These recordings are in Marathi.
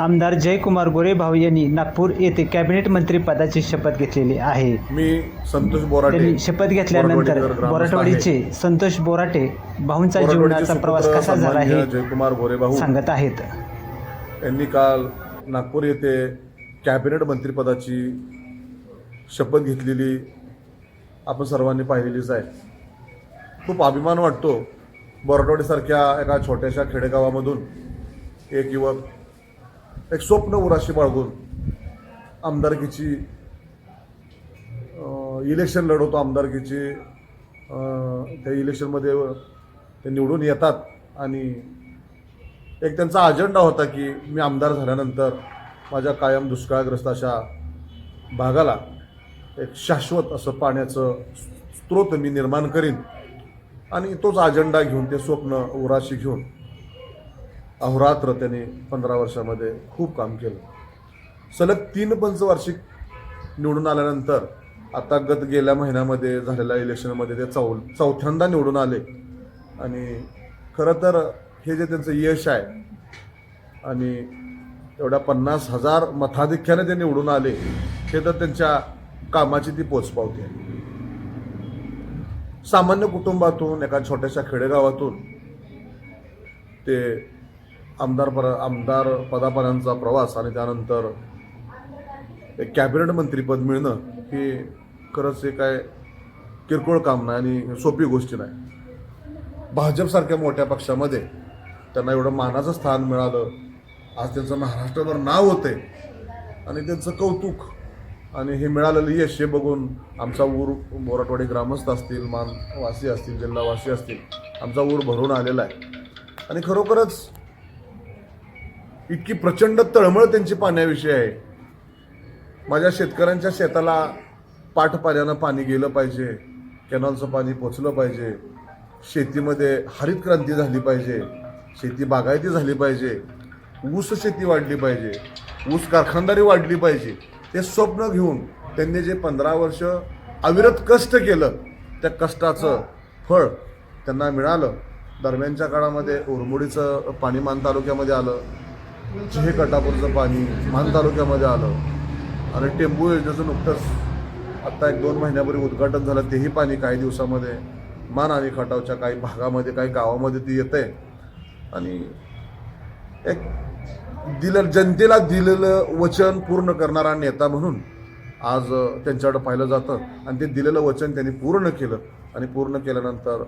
आमदार जयकुमार गोरेभाऊ यांनी नागपूर येथे कॅबिनेट मंत्री पदाची शपथ घेतलेली आहे. मी संतोष बोराटे त्यांनी शपथ घेतल्यानंतर ग्रामस्थ बोराटवाडीचे संतोष बोराटे भाऊंचा बोराटवाडीचे जीवनाचा प्रवास सुपुत्र कसा झाला सन्माननीय हे जयकुमार गोरेभाऊ सांगत आहेत. यांनी काल नागपूर येथे कॅबिनेट मंत्रिपदाची शपथ घेतलेली आपण सर्वांनी पाहिलेलीच आहे. खूप अभिमान वाटतो बोराटवाडीसारख्या एका छोट्याशा खेडेगावामधून एक युवक एक स्वप्न उराशी बाळगून आमदारकीची इलेक्शन लढवतो आमदारकीची त्या इलेक्शनमध्ये ते निवडून येतात. आणि एक त्यांचा अजेंडा होता की मी आमदार झाल्यानंतर माझ्या कायम दुष्काळग्रस्त अशा भागाला एक शाश्वत असं पाण्याचं स्रोत मी निर्माण करीन. आणि तोच अजेंडा घेऊन ते स्वप्न उराशी घेऊन अहोरात्र त्यांनी पंधरा वर्षामध्ये खूप काम केलं. सलग तीन पंचवार्षिक निवडून आल्यानंतर आता गत गेल्या महिन्यामध्ये झालेल्या इलेक्शनमध्ये ते चौ चौथ्यांदा निवडून आले. आणि खरं तर हे जे त्यांचं यश आहे आणि एवढ्या पन्नास हजार मताधिक्याने ते निवडून आले हे तर त्यांच्या कामाची ती पोचपावती आहे. सामान्य कुटुंबातून एका छोट्याशा खेडेगावातून ते आमदार पर आमदार पदापर्यंतचा प्रवास आणि त्यानंतर एक कॅबिनेट मंत्रीपद मिळणं हे खरंच हे काय किरकोळ काम नाही आणि सोपी गोष्टी नाही. भाजपसारख्या मोठ्या पक्षामध्ये त्यांना एवढं मानाचं स्थान मिळालं. आज त्यांचं महाराष्ट्रभर नाव होते आणि त्यांचं कौतुक आणि हे मिळालेलं यश हे बघून आमचा ऊर बोराटवाडी ग्रामस्थ असतील मानवासी असतील जिल्हावासी असतील आमचा ऊर भरून आलेला आहे. आणि खरोखरच इतकी प्रचंड तळमळ त्यांची पाण्याविषयी आहे. माझ्या शेतकऱ्यांच्या शेताला पाठपाऱ्यानं पाणी गेलं पाहिजे कॅनॉलचं पाणी पोचलं पाहिजे शेतीमध्ये हरित क्रांती झाली पाहिजे शेती बागायती झाली पाहिजे ऊस शेती वाढली पाहिजे ऊस कारखानदारी वाढली पाहिजे ते स्वप्न घेऊन त्यांनी जे पंधरा वर्ष अविरत कष्ट केलं त्या कष्टाचं फळ त्यांना मिळालं. दरम्यानच्या काळामध्ये उरमुडीचं पाणीमान तालुक्यामध्ये आलं चिहे कटापूरचं पाणी मान तालुक्यामध्ये आलं. आणि टेंबू योजनेचं नुकतंच आत्ता एक दोन महिन्यापूर्वी उद्घाटन झालं तेही पाणी काही दिवसामध्ये मान आणि खटावच्या काही भागामध्ये काही गावामध्ये ती येते आणि एक दिलं जनतेला दिलेलं वचन पूर्ण करणारा नेता म्हणून आज त्यांच्याकडं पाहिलं जातं. आणि ते दिलेलं वचन त्यांनी पूर्ण केलं. आणि पूर्ण केल्यानंतर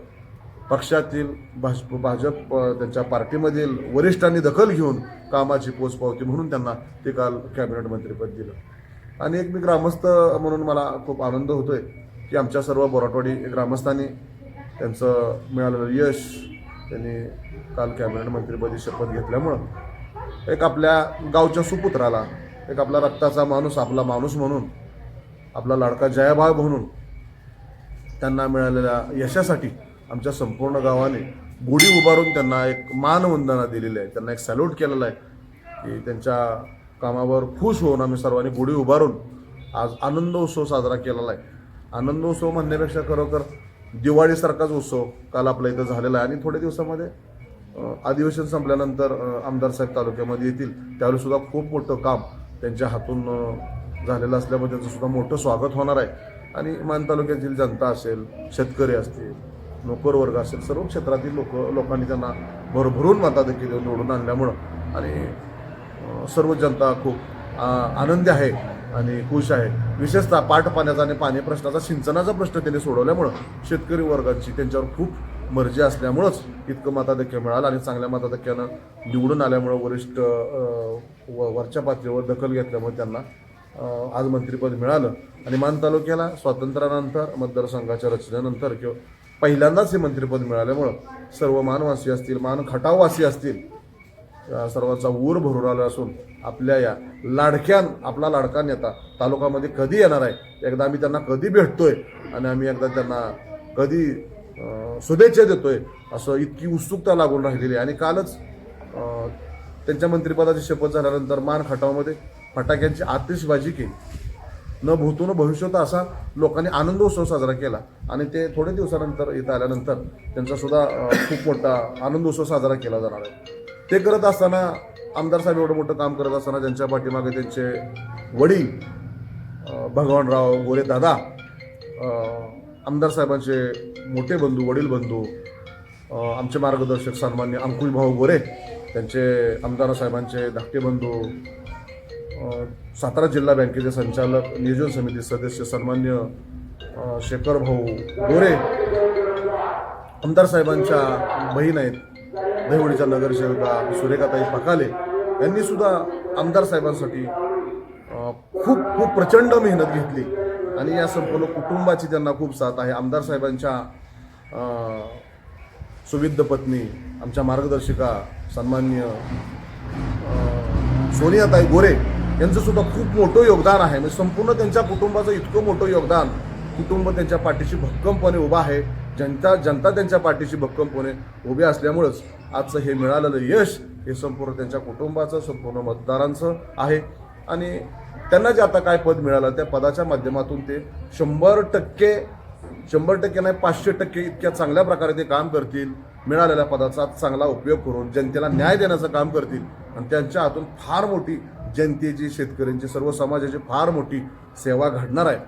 पक्षातील भाजप भाजप त्यांच्या पार्टीमधील वरिष्ठांनी दखल घेऊन कामाची पोचपावती म्हणून त्यांना ते काल कॅबिनेट मंत्रीपद दिलं. आणि एक मी ग्रामस्थ म्हणून मला खूप आनंद होतो आहे की आमच्या सर्व बोराटवाडी ग्रामस्थांनी त्यांचं मिळालेलं यश त्यांनी काल कॅबिनेट मंत्रीपदी शपथ घेतल्यामुळं एक आपल्या गावच्या सुपुत्राला एक आपला रक्ताचा माणूस आपला माणूस म्हणून आपला लाडका जयाभाव म्हणून त्यांना मिळालेल्या यशासाठी आमच्या संपूर्ण गावाने गुढी उभारून त्यांना एक मानवंदना दिलेली आहे. त्यांना एक सॅल्यूट केलेला आहे की त्यांच्या कामावर खुश होऊन आम्ही सर्वांनी गुढी उभारून आज आनंदोत्सव साजरा केलेला आहे. आनंदोत्सव म्हणण्यापेक्षा खरोखर दिवाळीसारखाच उत्सव काल आपल्या इथं झालेला आहे. आणि थोड्या दिवसामध्ये अधिवेशन संपल्यानंतर आमदार साहेब तालुक्यामध्ये येतील. त्यावेळी सुद्धा खूप मोठं काम त्यांच्या हातून झालेलं असल्यामुळे त्यांचं सुद्धा मोठं स्वागत होणार आहे. आणि मान तालुक्यातील जनता असेल शेतकरी असतील नोकर वर्ग असेल सर्व क्षेत्रातील लोक लोकांनी त्यांना भरभरून मताधिक्य देऊन निवडून आणल्यामुळं आणि सर्व जनता खूप आनंदी आहे आणि खुश आहे. विशेषतः पाठपाण्याचा आणि पाणी प्रश्नाचा सिंचनाचा प्रश्न त्यांनी सोडवल्यामुळं शेतकरी वर्गाची त्यांच्यावर खूप मर्जी असल्यामुळंच इतकं मताधक्य मिळालं आणि चांगल्या मताधक्यानं निवडून आल्यामुळं वरिष्ठ व- वरच्या पातळीवर दखल घेतल्यामुळे त्यांना आज मंत्रिपद मिळालं. आणि मान तालुक्याला स्वातंत्र्यानंतर मतदारसंघाच्या रचनेनंतर किंवा पहिल्यांदाच हे मंत्रिपद मिळाल्यामुळं सर्व मानवासी असतील मान खटाववासी असतील सर्वांचा ऊर भरून आला असून आपल्या या लाडक्या आपला लाडका नेता तालुक्यामध्ये कधी येणार आहे? एकदा आम्ही त्यांना कधी भेटतोय? आणि आम्ही एकदा त्यांना कधी शुभेच्छा देतोय? असं इतकी उत्सुकता लागून राहिलेली आहे. आणि कालच त्यांच्या मंत्रिपदाची शपथ झाल्यानंतर मान खटावमध्ये फटाक्यांची आतिषबाजी केली. न भूतो न भविष्यत असा लोकांनी आनंदोत्सव साजरा केला. आणि ते थोड्या दिवसानंतर इथं आल्यानंतर त्यांचा सुद्धा खूप मोठा आनंदोत्सव साजरा केला जाणार आहे. ते करत असताना आमदार साहेब एवढं मोठं काम करत असताना त्यांच्या पाठीमागे त्यांचे वडील भगवानराव गोरे दादा आमदार साहेबांचे मोठे बंधू वडील बंधू आमचे मार्गदर्शक सन्मान्य अंकुशभाऊ गोरे त्यांचे आमदार साहेबांचे धाकटे बंधू सातारा जिल्हा बँकेचे संचालक नियोजन समिती सदस्य सन्मान्य शेखर भाऊ गोरे आमदार साहेबांच्या बहीण आहेत दहिवडीच्या नगरसेविका सुरेखाताई पकाले यांनी सुद्धा आमदार साहेबांसाठी खूप खूप प्रचंड मेहनत घेतली. आणि या संपूर्ण कुटुंबाची त्यांना खूप साथ आहे. आमदार साहेबांच्या सुविद्ध पत्नी आमच्या मार्गदर्शिका सन्मान्य सोनियाताई गोरे यांचं सुद्धा खूप मोठं योगदान आहे. म्हणजे संपूर्ण त्यांच्या कुटुंबाचं इतकं मोठं योगदान कुटुंब त्यांच्या पाठीशी भक्कमपणे उभं आहे. जनता जनता त्यांच्या पाठीशी भक्कमपणे उभे असल्यामुळंच आजचं हे मिळालेलं यश हे संपूर्ण त्यांच्या कुटुंबाचं संपूर्ण मतदारांचं आहे. आणि त्यांना जे आता काय पद मिळालं त्या पदाच्या माध्यमातून ते शंभर टक्के शंभर टक्के नाही पाचशे टक्के इतक्या चांगल्या प्रकारे ते काम करतील. मिळालेल्या पदाचा चांगला उपयोग करून जनतेला न्याय देण्याचं काम करतील. आणि त्यांच्या हातून फार मोठी जनतेची शेतकऱ्यांची सर्व समाजाची फार मोठी सेवा घडणार आहे.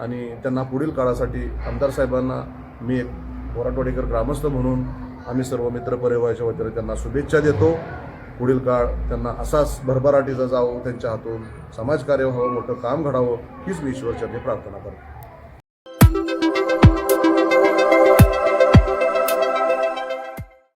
आणि त्यांना पुढील काळासाठी आमदार साहेबांना मी एक बोराटवाडेकर ग्रामस्थ म्हणून आम्ही सर्व मित्र परिवाराच्या वतीने त्यांना शुभेच्छा देतो. पुढील काळ त्यांना असाच भरभराटीचा जावं त्यांच्या हातून समाजकार्य व्हावं मोठं काम घडावं हीच मी ईश्वरचरणी प्रार्थना करतो.